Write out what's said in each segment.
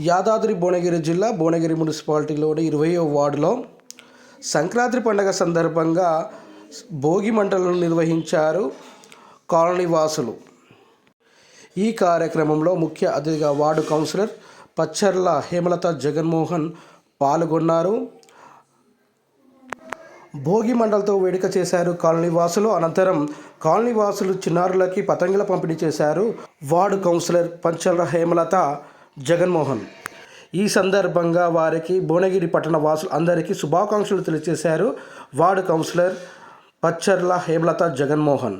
యాదాద్రి భువనగిరి జిల్లా భువనగిరి మున్సిపాలిటీలోని ఇరవయో వార్డులో సంక్రాంతి పండగ సందర్భంగా భోగి మంటలను నిర్వహించారు కాలనీ వాసులు ఈ కార్యక్రమంలో ముఖ్య అతిథిగా వార్డు కౌన్సిలర్ పచ్చర్ల హేమలత జగన్మోహన్ పాల్గొన్నారు. భోగి మండలతో వేడుక చేశారు కాలనీ వాసులు అనంతరం కాలనీ వాసులు చిన్నారులకి పతంగుల పంపిణీ చేశారు వార్డు కౌన్సిలర్ పంచల హేమలత. జగన్మోహన్. ఈ సందర్భంగా వారికి భువనగిరి పట్టణ వాసులు అందరికీ శుభాకాంక్షలు తెలియజేశారు వార్డు కౌన్సిలర్ పచ్చర్ల హేమలత జగన్మోహన్.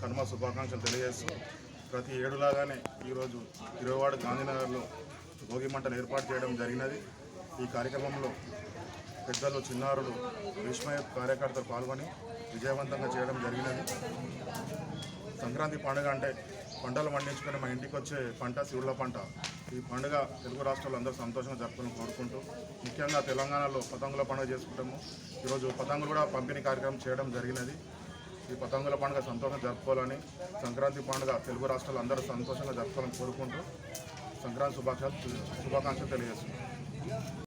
కనుమ శుభాకాంక్షలు తెలియజేస్తూ ప్రతి ఏడులాగానే ఈరోజు ఇరవైవాడ గాంధీనగర్లో భోగి మంటలు ఏర్పాటు చేయడం జరిగినది. ఈ కార్యక్రమంలో పెద్దలు చిన్నారులు విస్మయ కార్యకర్తలు పాల్గొని విజయవంతంగా చేయడం జరిగినది. సంక్రాంతి పండుగ అంటే పంటలు పండించుకొని మా ఇంటికి వచ్చే పంట శివుళ్ళ పంట. ఈ పండుగ తెలుగు రాష్ట్రాలు అందరూ సంతోషంగా జరుపుకుని కోరుకుంటూ ముఖ్యంగా తెలంగాణలో పతంగుల పండుగ చేసుకుంటాము. ఈరోజు పతంగులు కూడా పంపిణీ కార్యక్రమం చేయడం జరిగినది. ఈ పతంగుల పండుగ సంతోషంగా జరుపుకోవాలని సంక్రాంతి పండుగ తెలుగు రాష్ట్రాలు అందరూ సంతోషంగా జరుపుకోవాలని కోరుకుంటూ సంక్రాంతి శుభాకాంక్షలు శుభాకాంక్షలు తెలియజేస్తున్నాను